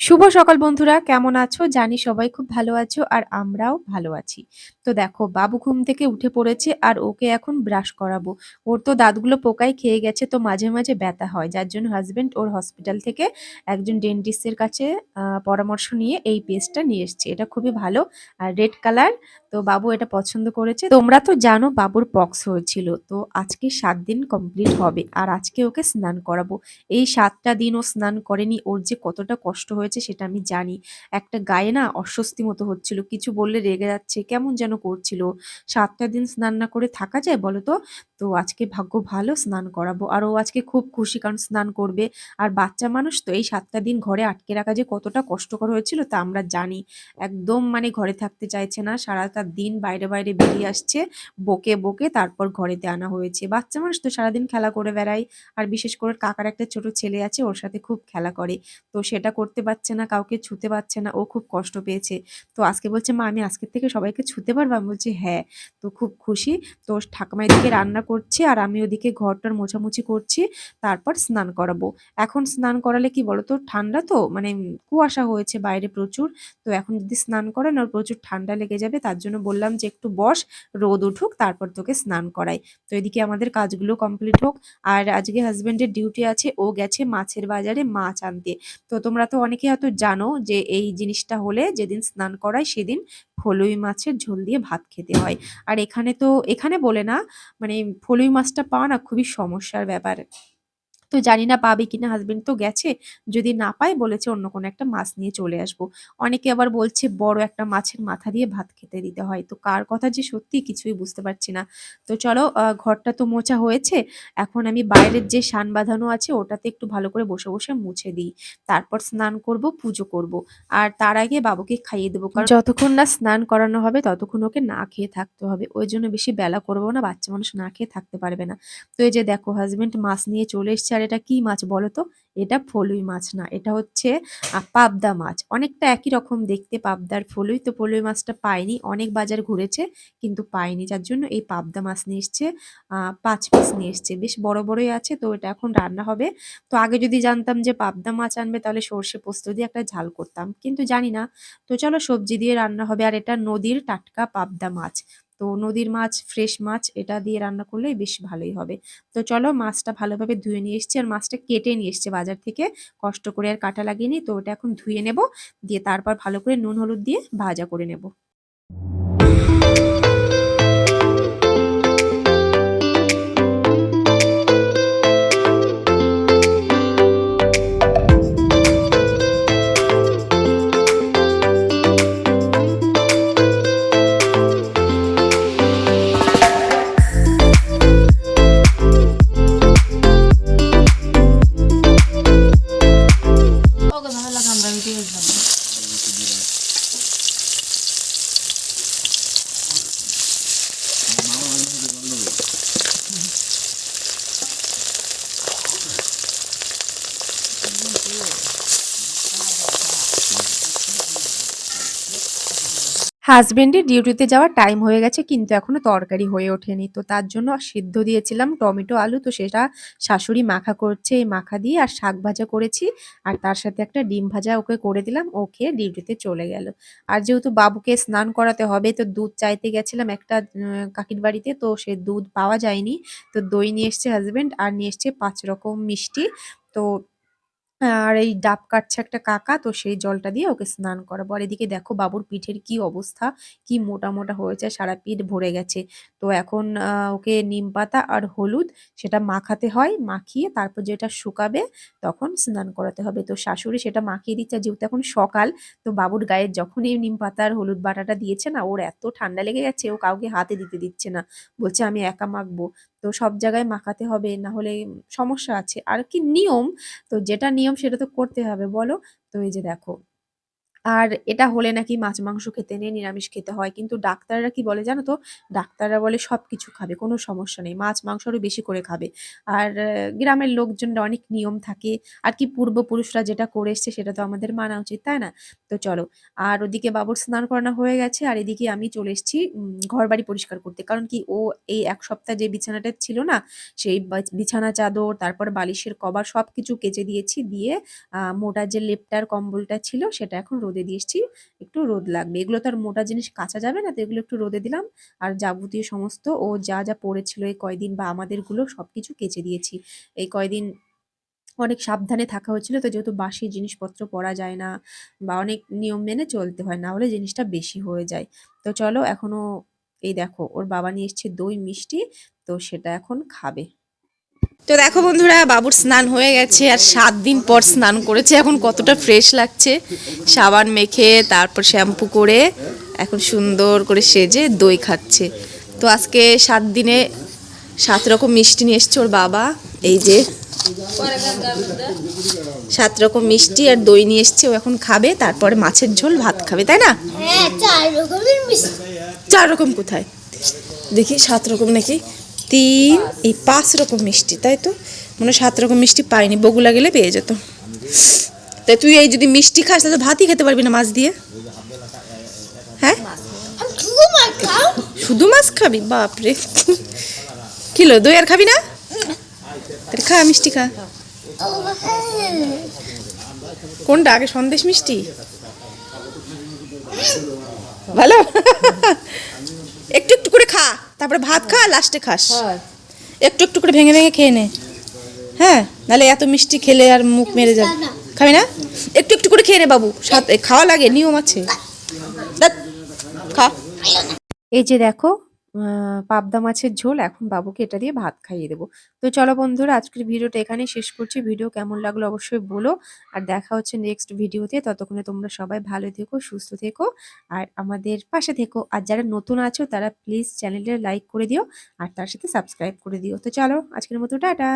শুভ সকাল বন্ধুরা, কেমন আছো? জানি সবাই খুব ভালো আছো আর আমরাও ভালো আছি। তো দেখো, বাবু ঘুম থেকে উঠে পড়েছে আর ওকে এখন ব্রাশ করাবো। ওর তো দাঁতগুলো পোকায় খেয়ে গেছে, তো মাঝে মাঝে ব্যথা হয়। যার জন্য হাজব্যান্ড ওর হসপিটাল থেকে একজন ডেন্টিস্টের কাছে পরামর্শ নিয়ে এই পেস্টটা নিয়ে এসছে। এটা খুবই ভালো আর রেড কালার তো বাবু এটা পছন্দ করেছে। তোমরা তো জানো বাবুর পক্স হয়েছিল, তো আজকে সাত দিন কমপ্লিট হবে আর আজকে ওকে স্নান করাবো। এই সাতটা দিন ও স্নান করেনি, ওর যে কতটা কষ্ট হয়েছে সেটা আমি জানি। একটা গায়ে না অস্বস্তি মতো হচ্ছিল, কিছু বললে রেগে যাচ্ছে, কেমন যেন করছিল। সাতটা দিন স্নান না করে থাকা যায় বলো তো? তো আজকে ভাগ্য ভালো স্নান করাবো আর ও আজকে খুব খুশি কারণ স্নান করবে। আর বাচ্চা মানুষ তো এই সাতটা দিন ঘরে আটকে রাখা যে কতটা কষ্টকর হয়েছিল তা আমরা জানি। একদম মানে ঘরে থাকতে চাইছে না, সারাটা দিন বাইরে বাইরে বেরিয়ে আসছে, বকে বকে তারপর ঘরেতে আনা হয়েছে। বাচ্চা মানুষ তো সারাদিন খেলা করে বেড়ায়, আর বিশেষ করে কাকার একটা ছোট ছেলে আছে, ওর সাথে খুব খেলা করে। তো সেটা করতে পারছে না, কাউকে ছুতে পারছে না, ও খুব কষ্ট পেয়েছে। তো আজকে বলছে, মা, আমি আজকের থেকে সবাইকে ছুতে পারব? আমি বলছি হ্যাঁ। তো খুব খুশি, তো ঠাকুমা এদিকে রান্না করছে, আর আমি ওদিকে ঘরটার মোছামুছি করছি, তারপর স্নান করাবো। এখন স্নান করালে কি বলতো, ঠান্ডা তো মানে কুয়াশা হয়েছে, বাইরে প্রচুর। তো এখন যদি স্নান করেন, ওর প্রচুর ঠান্ডা লেগে যাবে, তার জন্য বললাম যে একটু বস, রোদ উঠুক, তারপর তোকে স্নান করাই। তো এদিকে আমাদের কাজগুলো কমপ্লিট হোক। আর আজকে হাজবেন্ডের ডিউটি আছে, ও গেছে মাছের বাজারে মাছ আনতে। তো তোমরা তো অনেকে হয়তো জানো যে এই জিনিসটা হলে যেদিন স্নান করায় সেদিন ফলুই মাছের ঝোল দিয়ে ভাত খেতে হয়। আর এখানে তো, এখানে বলে না মানে ফলুই মাছটা পাওয়া না খুবই সমস্যার ব্যাপার। তো জানি না পাবে কিনা হাজবেন্ড তো গেছে, যদি না পায় বলেছে অন্য কোনো একটা মাছ নিয়ে চলে আসব। অনেকে আবার বলছে বড় একটা মাছের মাথা দিয়ে ভাত খেতে দিতে হয়, তো কার কথা যে সত্যি কিছুই বুঝতে পারছি না। তো চলো ঘরটা তো মোছা হয়েছে, এখন আমি বাইরের যে সান বাঁধানো আছে ওটাতে একটু ভালো করে বসে বসে মুছে দিই। তারপর স্নান করব, পুজো করব, আর তার আগে বাবুকে খাইয়ে দেবো, কারণ যতক্ষণ না স্নান করানো হবে ততক্ষণ ওকে না খেয়ে থাকতে হবে। ওই জন্য বেশি বেলা করব না, বাচ্চা মানুষ না খেয়ে থাকতে পারবে না। তো এই যে দেখো হাজবেন্ড মাছ নিয়ে চলে এসছে আর এটা কি মাছ বলো তো? এটা ফলুই মাছ না, এটা হচ্ছে পাবদা মাছ। অনেকটা একই রকম দেখতে পাবদার ফলুই। তো ফলুই মাছটা পাইনি, অনেক বাজার ঘুরেছে, কিন্তু পাইনি। যার জন্য এই পাবদা মাছ নিয়ে এসছে পাঁচ পিস নিয়ে এসছে। বেশ বড় বড়ই আছে, তো এটা এখন রান্না হবে। তো আগে যদি জানতাম যে পাবদা মাছ আনবে, তাহলে সর্ষে পোস্ত দিয়ে একটা ঝাল করতাম। কিন্তু জানি না। তো চলো সবজি দিয়ে রান্না হবে, আর এটা নদীর টাটকা পাবদা মাছ। তো নদীর মাছ ফ্রেশ মাছ এটা দিয়ে রান্না করলেই বেশ ভালোই হবে। তো চলো মাছটা ভালোভাবে ধুয়ে নিয়ে এসছি আর মাছটা কেটে নিয়ে এসছে বাজার থেকে। কষ্ট করে আর কাটা লাগিয়ে তো ওটা এখন ধুয়ে নেব, দিয়ে তারপর ভালো করে নুন, হলুদ দিয়ে ভাজা করে নেব। ওকে ভালো লাগে আমরা হাজবেন্ডের ডিউটিতে যাওয়ার টাইম হয়ে গেছে, কিন্তু এখনও তরকারি হয়ে ওঠেনি। তো তার জন্য সিদ্ধ দিয়েছিলাম টমেটো, আলু, তো সেটা শাশুড়ি মাখা করছে, এই মাখা দিয়ে আর শাক ভাজা করেছি। আর তার সাথে একটা ডিম ভাজা ওকে করে দিলাম, ও খেয়ে ডিউটিতে চলে গেল। আর যেহেতু বাবুকে স্নান করাতে হবে, তো দুধ চাইতে গেছিলাম একটা কাকির বাড়িতে, তো সে দুধ পাওয়া যায়নি। তো দই নিয়ে এসছে হাজবেন্ড, আর নিয়ে এসছে পাঁচ রকম মিষ্টি। তো আর এই ডাব কাটছে একটা কাকা, তো সেই জলটা দিয়ে ওকে স্নান করাবো। আর এদিকে দেখো বাবুর পিঠের কি অবস্থা, কি মোটা মোটা হয়েছে, সারা পিঠ ভরে গেছে। তো এখন ওকে নিম পাতা আর হলুদ সেটা মাখাতে হয়, মাখিয়ে তারপর যেটা শুকাবে তখন স্নান করাতে হবে। তো শাশুড়ি সেটা মাখিয়ে দিচ্ছে যেহেতু এখন সকাল, তো বাবুর গায়ে যখনই নিম পাতা আর হলুদ বাটাটা দিয়েছে না, ওর এত ঠান্ডা লেগে গেছে, ও কাউকে হাতে দিতে দিচ্ছে না। বলছে আমি একা মাখবো। তো সব জায়গায় মাখাতে হবে, না হলে সমস্যা আছে। আর কি নিয়ম? তো যেটা নিয়ম সেটা তো করতে হবে, বলো? তো এই যে দেখো আর এটা হলে নাকি মাছ, মাংস খেতে নেই, নিরামিষ খেতে হয়। কিন্তু ডাক্তাররা কি বলে জানো তো? ডাক্তাররা বলে সব কিছু খাবে, কোনো সমস্যা নেই। মাছ, মাংস আরও বেশি করে খাবে। আর গ্রামের লোকজনরা অনেক নিয়ম থাকে। আর কি পূর্বপুরুষরা যেটা করে এসছে সেটা তো আমাদের মানা উচিত, তাই না? তো চলো। আর ওদিকে বাবুর স্নান করানো হয়ে গেছে। আর এদিকে আমি চলে এসেছি ঘর বাড়ি পরিষ্কার করতে। কারণ কি ও এই এক সপ্তাহ যে বিছানাটা ছিল না, সেই বিছানা, চাদর, তারপর বালিশের কভার সব কিছু কেচে দিয়েছি। দিয়ে মোটা যে লেপটার, কম্বলটা ছিল, সেটা এখন রোদে দিয়ে এসেছি, একটু রোদ লাগবে। এগুলো তো আর মোটা জিনিস কাচা যাবে না, তো এগুলো একটু রোদে দিলাম। আর যাবতীয় সমস্ত ও যা যা পড়েছিল এই কয়দিন বা আমাদেরগুলো সব কিছু কেচে দিয়েছি। এই কয়দিন অনেক সাবধানে থাকা হয়েছিল তো যেহেতু বাসি জিনিসপত্র পরা যায় না বা অনেক নিয়ম মেনে চলতে হয় না হলে জিনিসটা বেশি হয়ে যায়। তো চলো এখনও এই দেখো, ওর বাবা নিয়ে এসছে দই মিষ্টি, তো সেটা এখন খাবে। তো দেখো বন্ধুরা বাবুর স্নান হয়ে গেছে আর সাত দিন পর স্নান করেছে। এখন কতটা ফ্রেশ লাগছে। সাবান মেখে তারপর শ্যাম্পু করে এখন সুন্দর করে সেজে দই খাচ্ছে। তো আজকে সাত দিনে সাত রকম মিষ্টি নিয়ে এসছে ওর বাবা। এই যে সাত রকম মিষ্টি আর দই নিয়ে এসছে। ও এখন খাবে তারপরে মাছের ঝোল ভাত খাবে তাই না? হ্যাঁ চার রকম কোথায়? দেখি সাত রকম নাকি? তিন, এই পাঁচ রকম মিষ্টি, তাই তো? মনে সাত রকম মিষ্টি পাইনি, বগুলা গেলে পেয়ে যেত। তাই তুই এই যদি মিষ্টি খাস, তাহলে ভাতই খেতে পারবি না মাছ দিয়ে। হ্যাঁ? শুধু মাছ খাবি? বাপরে। কিলো, দই আর খাবি না? তাহলে খা মিষ্টি খা। কোনটা, আগে সন্দেশ মিষ্টি? ভালো? একটু তারপরে ভাত খা লাস্টে খাস। একটু একটু করে ভেঙে ভেঙে খেয়ে নে। হ্যাঁ নাহলে এত মিষ্টি খেলে আর মুখ মেরে যাবে। খাবি না? একটু একটু করে খেয়ে নে বাবু সাথে খাওয়া লাগে নিয়ম আছে। খা। এই যে দেখো পাবদা মাছের ঝোল, এখন বাবুকে এটা দিয়ে ভাত খাইয়ে দেবো। তো চলো বন্ধুরা, আজকের ভিডিওটা এখানেই শেষ করছি। ভিডিও কেমন লাগল অবশ্যই বলো। আর দেখা হচ্ছে নেক্সট ভিডিওতে। ততক্ষণে তোমরা সবাই ভালো থেকো, সুস্থ থেকো। আর আমাদের পাশে থেকো। আর যারা নতুন আছো, তারা প্লিজ চ্যানেলটা লাইক করে দিও। আর তার সাথে সাবস্ক্রাইব করে দিও। তো চলো, আজকের মতো, টাটা!